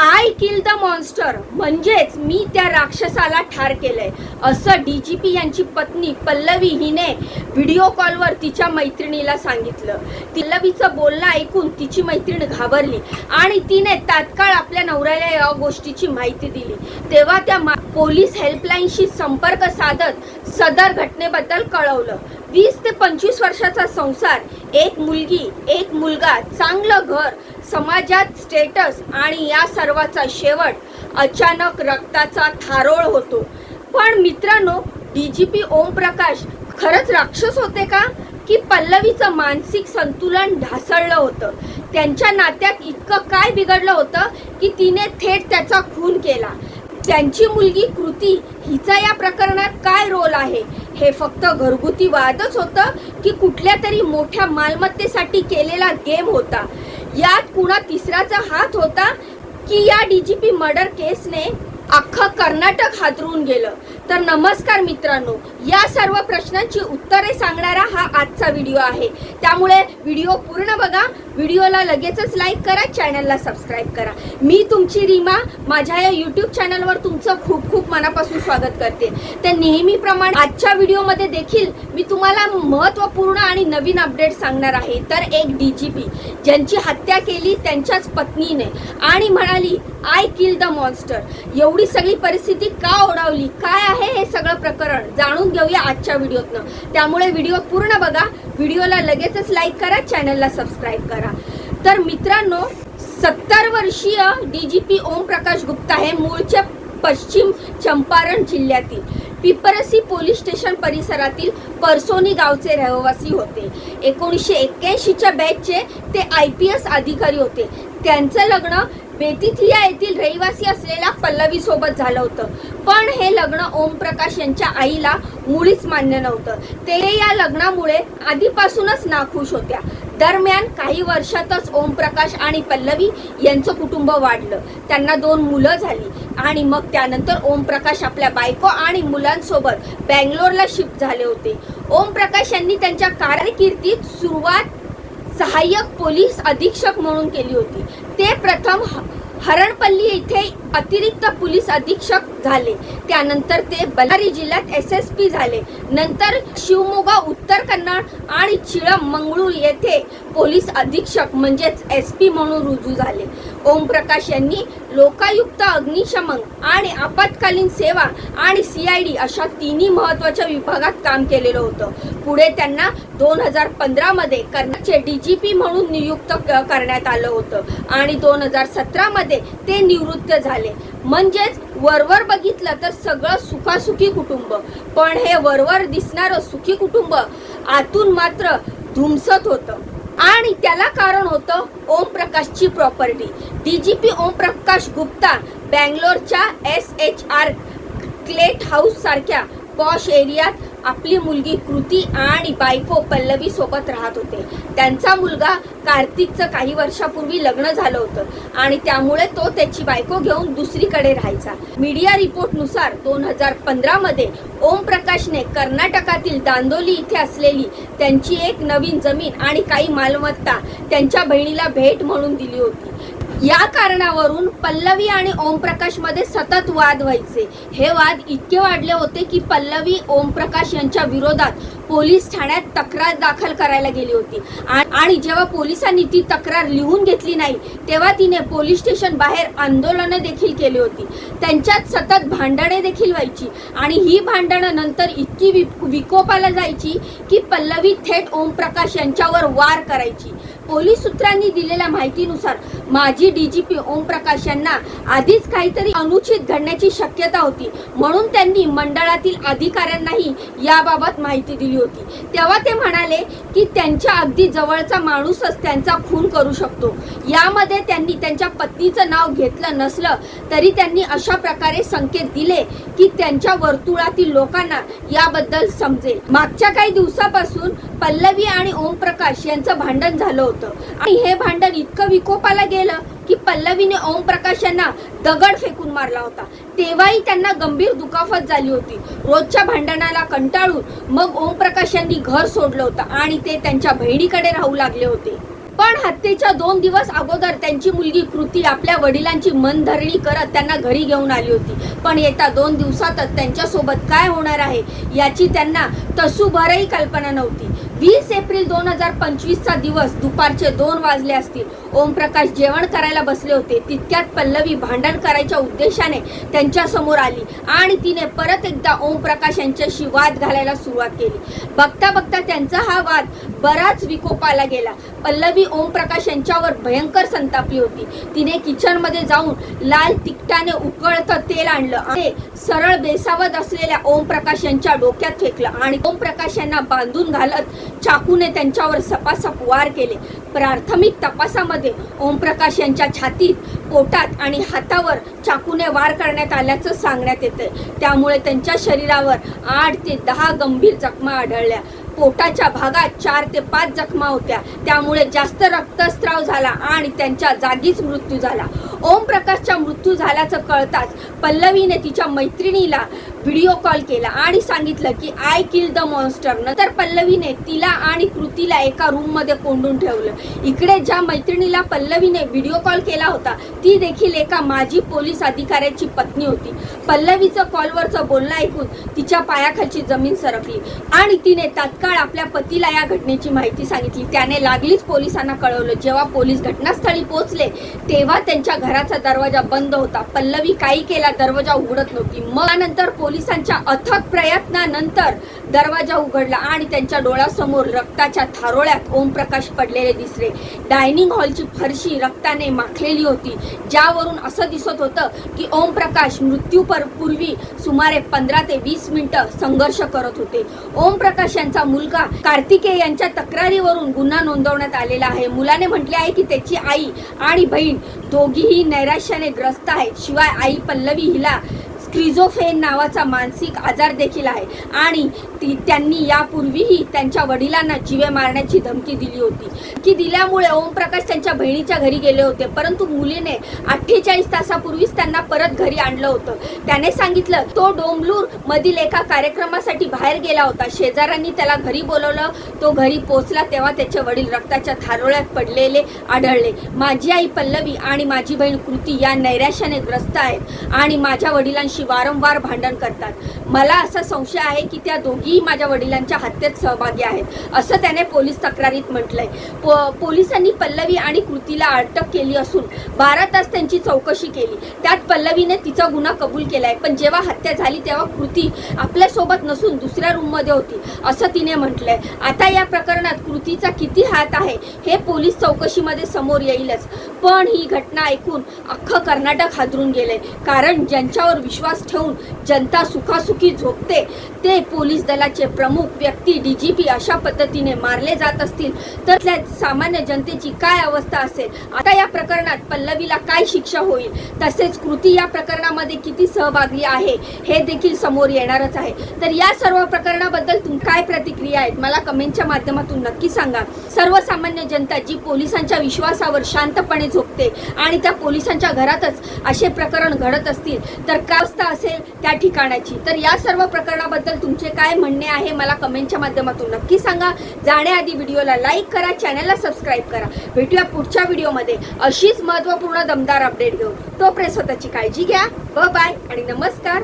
I kill the monster. म्हणजेच मी त्या राक्षसाला ठार केलंय. असं डी जी पी यांची पत्नी पल्लवी हिने व्हिडिओ कॉलवर तिच्या मैत्रिणीला सांगितलं. पल्लवीचं बोलणं ऐकून तिची मैत्रीण घाबरली आणि तिने तात्काळ आपल्या नवऱ्याला या गोष्टीची माहिती दिली. तेव्हा त्या मा- पोलीस हेल्पलाईनशी संपर्क साधत सदर घटनेबद्दल कळवलं. वीस ते पंचवीस वर्षाचा संसार एक मुलगी एक मुलगा चांगलं घर समाजात स्टेटस आणि या सर्वाचा शेवट अचानक रक्ताचा थारोळ होतो. पण मित्रांनो डीजीपी पी ओमप्रकाश खरंच राक्षस होते का? की पल्लवीचं मानसिक संतुलन ढासळलं होतं. त्यांच्या नात्यात इतकं काय बिघडलं होतं की तिने थेट त्याचा खून केला. त्यांची मुलगी कृती हिचा या प्रकरणात काय रोल आहे? हे फक्त घरगुती वादच होतं की कुठल्या तरी मोठ्या मालमत्तेसाठी केलेला गेम होता. यात कुणा तिसऱ्याचा हात होता की या डीजीपी मर्डर केसने अख्खं कर्नाटक हादरून गेलं. तर नमस्कार मित्रांनो या सर्व प्रश्नांची उत्तरे सांगणारा हा आजचा व्हिडिओ आहे. त्यामुळे व्हिडिओ पूर्ण बघा व्हिडिओला लगेचच लाईक करा चॅनलला सबस्क्राईब करा. मी तुमची रीमा माझ्या या यूट्यूब चॅनलवर तुमचं खूप खूप मनापासून स्वागत करते. तर नेहमीप्रमाणे आजच्या व्हिडिओमध्ये देखील मी तुम्हाला महत्त्वपूर्ण आणि नवीन अपडेट सांगणार आहे. तर एक डी जी पी ज्यांची हत्या केली त्यांच्याच पत्नीने आणि म्हणाली आय किल द मॉन्स्टर एवढी सगळी परिस्थिती का ओढावली? काय आहे? हे सगळं प्रकरण. जाणून घेऊया आजच्या व्हिडिओतनं. त्यामुळे व्हिडिओ पूर्ण बघा. व्हिडिओला लगेचच लाईक करा चॅनलला सबस्क्राईब करा. तर मित्रांनो सत्तर वर्षीय D G P Omprakash Gupta हे मूळचे पश्चिम चंपारण जिल्ह्यातील पिपरसी पोलीस स्टेशन परिसरातील परसोनी गावचे रहिवासी होते. एकोणीसशे एक्क्याऐंशीच्या बॅचचे ते आय पी एस अधिकारी होते. त्यांचं लग्न बेतिथिया येथील रहिवासी असलेल्या पल्लवी सोबत झालं होतं. पण हे लग्न ओमप्रकाश यांच्या आईला मुळीच मान्य नव्हतं. ते या लग्नामुळे आधीपासूनच नाखुश होत्या. दरम्यान काही वर्षातच ओमप्रकाश आणि पल्लवी यांचं कुटुंब वाढलं. त्यांना दोन मुलं झाली आणि मग त्यानंतर ओमप्रकाश आपल्या बायको आणि मुलांसोबत बँगलोरला शिफ्ट झाले होते. ओमप्रकाश यांनी त्यांच्या कारकिर्दीत सुरुवात सहाय्यक पोलीस अधीक्षक म्हणून केली होती. ते प्रथम हरणपल्ली येथे अतिरिक्त पोलीस अधीक्षक झाले. त्यानंतर ते बल्लारी जिल्ह्यात एस एस पी झाले. नंतर शिवमोगा उत्तर कन्नड आणि चिळम मंगळूर येथे पोलीस अधीक्षक म्हणजेच एस पी म्हणून रुजू झाले. ओमप्रकाश यांनी लोकायुक्त अग्निशमन आणि आपत्कालीन सेवा आणि सी आय डी अशा तिन्ही महत्त्वाच्या विभागात काम केलेलं होतं. पुढे त्यांना दोन हजार पंधरामध्ये कर्नाटकचे डी जी पी म्हणून नियुक्त करण्यात आलं होतं. आणि दोन हजार सतरामध्ये ते निवृत्त झाले. म्हणजेच वरवर बघितलं तर सगळं सुखासुखी कुटुंब. पण हे वरवर दिसणारं सुखी कुटुंब आतून मात्र धुमसत होतं. आणि त्याला कारण होतं ओमप्रकाशची property. D G P Gupta बँगलोरच्या S H R क्लेट हाऊस सारख्या पॉश एरियात आपली मुलगी कृती आणि बायको पल्लवी सोबत राहत होते. त्यांचा मुलगा कार्तिकचं काही वर्षापूर्वी लग्न झालं होतं आणि त्यामुळे तो त्याची बायको घेऊन दुसरीकडे राहायचा. मीडिया रिपोर्टनुसार दोन हजार पंधरामध्ये ओम प्रकाशने कर्नाटकातील दांदोली इथे असलेली त्यांची एक नवीन जमीन आणि काही मालमत्ता त्यांच्या बहिणीला भेट म्हणून दिली होती. या कारणावरून पल्लवी आणि ओमप्रकाशमध्ये सतत वाद व्हायचे. हे वाद इतके वाढले होते की पल्लवी ओमप्रकाश यांच्या विरोधात पोलीस ठाण्यात तक्रार दाखल करायला गेली होती. आणि जेव्हा पोलिसांनी ती तक्रार लिहून घेतली नाही तेव्हा तिने पोलीस स्टेशन बाहेर आंदोलनं देखील केली होती. त्यांच्यात सतत भांडणे देखील व्हायची. आणि ही भांडणं नंतर इतकी वि विकोपाला जायची की पल्लवी थेट ओमप्रकाश यांच्यावर वार करायची. पोलीस सूत्रांनी दिलेल्या माहितीनुसार माजी डीजीपी ओमप्रकाश यांना आधीच काहीतरी अनुचित घडण्याची शक्यता होती. म्हणून त्यांनी मंडळातील अधिकाऱ्यांनाही याबाबत माहिती दिली होती. तेव्हा ते म्हणाले की त्यांच्या अगदी जवळचा माणूसच त्यांचा खून करू शकतो. यामध्ये त्यांनी त्यांच्या पत्नीचं नाव घेतलं नसलं तरी त्यांनी अशा प्रकारे संकेत दिले की त्यांच्या वर्तुळातील लोकांना याबद्दल समजेल. मागच्या काही दिवसापासून पल्लवी आणि ओमप्रकाश यांचं भांडण झालं होतं. आणि हे भांडण इतकं विकोपाला गेलं की पल्लवीने ओमप्रकाश यांना दगड फेकून मारला होता. तेव्हाही त्यांना गंभीर दुखापत झाली होती. रोजच्या भांडणाला कंटाळून मग ओमप्रकाश यांनी घर सोडलं होतं आणि ते त्यांच्या बहिणीकडे राहू लागले होते. पण हत्येच्या दोन दिवस अगोदर त्यांची मुलगी कृती आपल्या वडिलांची मनधरणी करत त्यांना घरी घेऊन आली होती. पण येत्या दोन दिवसातच त्यांच्यासोबत काय होणार आहे याची त्यांना तसूभरही कल्पना नव्हती. वीस एप्रिल दोन हजार पंचवीसचा दिवस दुपारचे दोन वाजले असतील. ओमप्रकाश जेवण करायला बसले होते. तितक्यात पल्लवी भांडण करायच्या उद्देशाने त्यांच्यासमोर आली आणि तिने परत एकदा ओमप्रकाश यांच्याशी वाद घालायला सुरुवात केली. बघता बघता त्यांचा हा वाद बराच विकोपाला गेला. पल्लवी ओमप्रकाश यांच्यावर भयंकर संतापली होती. तिने किचनमध्ये जाऊन लाल तिकटाने उकळतं तेल आणलं आणि सरळ बेसावत असलेल्या ओमप्रकाश यांच्या डोक्यात फेकलं आणि ओमप्रकाश यांना बांधून घालत चाकूने त्यांच्यावर सपासप वार केले. प्राथमिक तपासामध्ये ओमप्रकाश यांच्या छातीत पोटात आणि हातावर चाकूने वार करण्यात आल्याचं सांगण्यात येतं त्यामुळे त्यांच्या शरीरावर आठ ते दहा गंभीर जखमा आढळल्या. पोटाच्या भागात चार ते पाच जखमा होत्या. त्यामुळे जास्त रक्तस्राव झाला आणि त्यांच्या जागीच मृत्यू झाला. ओम प्रकाशचा मृत्यू झाल्याचं कळताच पल्लवीने तिच्या मैत्रिणीला व्हिडिओ कॉल केला आणि सांगितलं की आय किल द मॉन्स्टर नंतर पल्लवीने तिला आणि कृतीला एका रूममध्ये कोंडून ठेवलं. इकडे ज्या मैत्रिणीला पल्लवीने व्हिडिओ कॉल केला होता ती देखील एका माजी पोलीस अधिकाऱ्याची पत्नी होती. पल्लवीचं कॉलवरचं बोलणं ऐकून तिच्या पायाखालची जमीन सरकली. आणि तिने तात्काळ आपल्या पतीला या घटनेची माहिती सांगितली. त्याने लागलीच पोलिसांना कळवलं. जेव्हा पोलीस घटनास्थळी पोहोचले तेव्हा त्यांच्या घराचा दरवाजा बंद होता. पल्लवी काही केला दरवाजा उघडत नव्हती. मग त्यानंतर पोलिसांच्या अथक प्रयत्नानंतर दरवाजा उघडला आणि त्यांच्या डोळ्यासमोर रक्ताच्या थारोळ्यात ओमप्रकाश पडलेले दिसले. डायनिंग हॉलची फरशी रक्ताने माखलेली होती. ज्यावरून असं दिसत होतं की ओमप्रकाश मृत्यूपर पूर्वी सुमारे पंधरा ते वीस मिनिटं संघर्ष करत होते. ओमप्रकाश यांचा मुलगा कार्तिकेय यांच्या तक्रारीवरून गुन्हा नोंदवण्यात आलेला आहे. मुलाने म्हटले आहे की त्याची आई आणि बहीण दोघीही नैराश्याने ग्रस्त आहेत. शिवाय आई पल्लवी हिला स्क्रिझोफेन नावाचा मानसिक आजार देखील आहे. आणि ती त्यांनी यापूर्वीही त्यांच्या वडिलांना जीवे मारण्याची धमकी दिली होती. की दिल्यामुळे ओमप्रकाश त्यांच्या बहिणीच्या घरी गेले होते. परंतु मुलीने अठ्ठेचाळीस तासापूर्वीच त्यांना परत घरी आणलं होतं. त्याने सांगितलं तो डोंबलूर मधील एका कार्यक्रमासाठी बाहेर गेला होता. शेजाऱ्यांनी त्याला घरी बोलवलं. तो घरी पोहोचला तेव्हा त्याचे वडील रक्ताच्या थारोळ्यात पडलेले आढळले. माझी आई पल्लवी आणि माझी बहीण कृती या नैराश्याने ग्रस्त आहेत आणि माझ्या वडिलांशी वारंवार भांडण करतात. मला असा संशय आहे की त्या ही माझ्या वडिलांच्या हत्येत सहभागी आहेत. असं त्याने पोलीस तक्रारीत म्हटलंय. पो पोलिसांनी पल्लवी आणि कृतीला अटक केली असून बारा तास त्यांची चौकशी केली. त्यात पल्लवीने तिचा गुन्हा कबूल केलाय. पण जेव्हा हत्या झाली तेव्हा कृती आपल्यासोबत नसून दुसऱ्या रूममध्ये होती असं तिने म्हटलंय. आता या प्रकरणात कृतीचा किती हात आहे हे पोलीस चौकशीमध्ये समोर येईलच. पण ही घटना ऐकून अख्खं कर्नाटक हादरून गेले कारण ज्यांच्यावर विश्वास ठेवून जनता सुखासुखी झोपते ते पोलीस दलाचे प्रमुख व्यक्ती डी जी पी अशा पद्धतीने मारले जात असतील तर त्या सामान्य जनतेची काय अवस्था असेल? आता या प्रकरणात पल्लवीला काय शिक्षा होईल? तसेच कृती या प्रकरणामध्ये किती सहभागी आहे? हे देखील समोर येणारच आहे. तर या सर्व प्रकरणाबद्दल तुम काय प्रतिक्रिया आहेत? मला कमेंटच्या माध्यमातून नक्की सांगा. सर्वसामान्य जनता जी पोलिसांच्या विश्वासावर शांतपणे झोपते आणि त्या पोलिसांच्या घरातच असे प्रकरण घडत असतील तर काय अवस्था असेल त्या ठिकाणाची? तर या सर्व प्रकरणाबद्दल तुमचे काय म्हणणे आहे मला कमेंटच्या माध्यमातून. नक्की सांगा. जाण्याआधी व्हिडिओला लाईक करा चॅनलला सबस्क्राईब करा. भेटूया पुढच्या व्हिडिओमध्ये. अशीच महत्त्वपूर्ण दमदार अपडेट घेऊन. तोपर्यंत स्वतःची काळजी घ्या. ब बाय आणि नमस्कार.